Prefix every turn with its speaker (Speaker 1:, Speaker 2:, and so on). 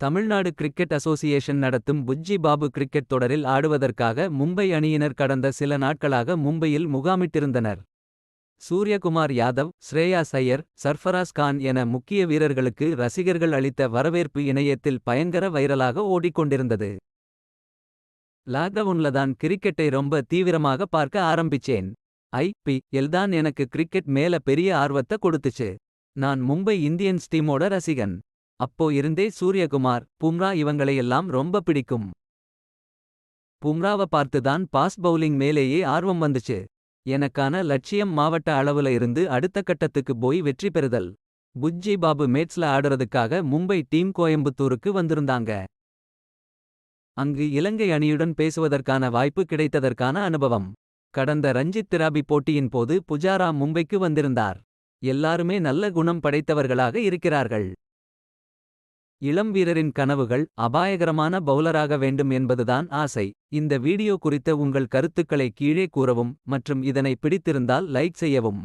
Speaker 1: Tamil Nadu cricket association நடத்தும் Bujji Babu cricket தொடரில் ஆடுவதற்காக மும்பை அணியினர் கடந்த சில நாட்களாக மும்பையில் முகாமிட்டிருந்தனர். சூர்யகுமார் யாதவ் ஸ்ரேயா சையர் சர்ஃபராஸ் கான் என முக்கிய வீரர்களுக்கு ரசிகர்கள் அளித்த வரவேற்பு இணையத்தில் பயங்கர வைரலாக ஓடிக்கொண்டிருந்தது. லாக்டவுன்லதான் கிரிக்கெட்டை ரொம்ப தீவிரமாக பார்க்க ஆரம்பிச்சேன். ஐ. பி. எல்தான் எனக்கு கிரிக்கெட் மேல பெரிய ஆர்வத்தை கொடுத்துச்சு. நான் மும்பை இந்தியன்ஸ் டீமோட ரசிகன். அப்போ இருந்தே சூரியகுமார் பும்ரா இவங்களையெல்லாம் ரொம்ப பிடிக்கும். பும்ராவ பார்த்துதான் பாஸ் பவுலிங் மேலேயே ஆர்வம் வந்துச்சு. எனக்கான லட்சியம் மாவட்ட அளவுல இருந்து அடுத்த கட்டத்துக்கு போய் வெற்றி பெறுதல். புஜ்ஜி பாபு மேட்ஸ்ல ஆடுறதுக்காக மும்பை டீம் கோயம்புத்தூருக்கு வந்திருந்தாங்க. அங்கு இலங்கை அணியுடன் பேசுவதற்கான வாய்ப்பு கிடைத்ததற்கான அனுபவம். கடந்த ரஞ்சித் திராபி போட்டியின் போது புஜாரா மும்பைக்கு வந்திருந்தார். எல்லாருமே நல்ல குணம் படைத்தவர்களாக இருக்கிறார்கள். இளம் வீரரின் கனவுகள் அபாயகரமான பவுலராக வேண்டும் என்பதுதான் ஆசை. இந்த வீடியோ குறித்த உங்கள் கருத்துக்களை கீழே கூறவும் மற்றும் இதனை பிடித்திருந்தால் லைக் செய்யவும்.